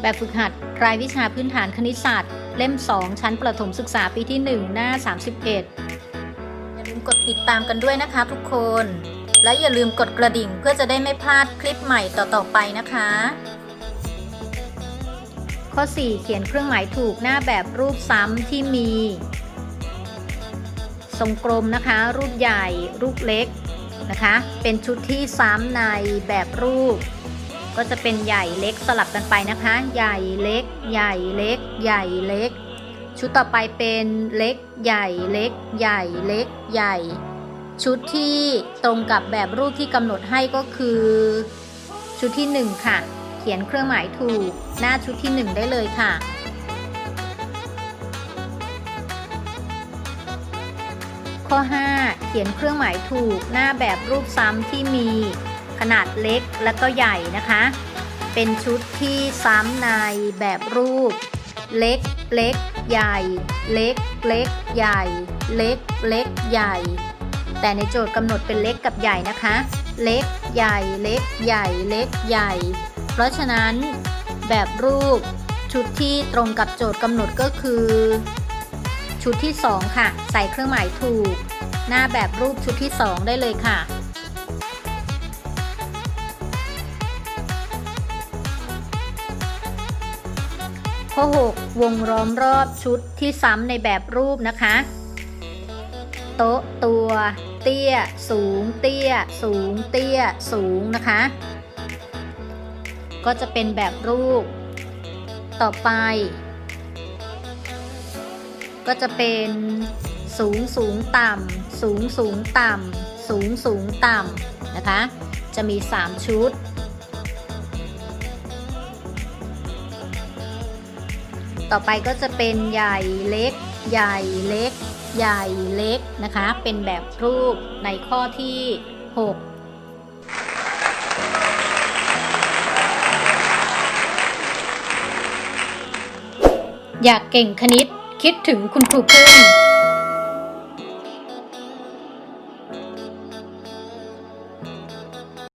แบบฝึกหัด รายวิชาพื้นฐานคณิตศาสตร์ เล่ม 2 ชั้นประถมศึกษาปีที่ 1 หน้า 31 อย่าลืมกดติดตามกันด้วยนะคะทุกคน และอย่าลืมกดกระดิ่งเพื่อจะได้ไม่พลาดคลิปใหม่ต่อๆไปนะคะ ข้อ 4 เขียนเครื่องหมายถูกหน้าแบบรูปซ้ำที่มี ทรงกลมนะคะ รูปใหญ่ รูปเล็กนะคะ เป็นชุดที่ซ้ำในแบบรูป ก็จะเป็นใหญ่เล็กสลับกันไปนะคะ ใหญ่เล็ก ใหญ่เล็ก ใหญ่เล็ก ชุดต่อไปเป็นเล็ก ใหญ่เล็ก ใหญ่เล็ก ใหญ่ ชุดที่ตรงกับแบบรูปที่กำหนดให้ก็คือ ชุดที่ 1 ค่ะ เขียนเครื่องหมายถูก หน้าชุดที่ 1 ได้เลยค่ะข้อ 5 เขียนเครื่องหมายถูกหน้าแบบรูปซ้ำที่มี ขนาดเล็กและก็ใหญ่นะคะ เป็นชุดที่ซ้ำในแบบรูป เล็กเล็กใหญ่ เล็กเล็กใหญ่ เล็กเล็กใหญ่ แต่ในโจทย์กำหนดเป็นเล็กกับใหญ่นะคะ เล็กใหญ่เล็กใหญ่เล็กใหญ่ เพราะฉะนั้นแบบรูปชุดที่ตรงกับโจทย์กำหนดก็คือ ชุดที่ 2 ค่ะ ใส่เครื่องหมายถูก หน้าแบบรูปชุดที่ 2 ได้เลยค่ะ ข้อ 6 วงล้อมรอบชุดที่ซ้ำในแบบรูปนะคะ โต๊ะตัว เตี้ย สูง เตี้ย สูง เตี้ย สูงนะคะ ก็จะเป็นแบบรูป ต่อไป ก็จะเป็นสูงสูงต่ำสูงสูงต่ำสูงสูงต่ำนะคะ จะมี 3 ชุด ต่อไปก็จะเป็นใหญ่เล็ก ใหญ่เล็ก ใหญ่เล็กนะคะ เป็นแบบรูปในข้อที่ 6อยากเก่งคณิตคิดถึงคุณครูพึ่ง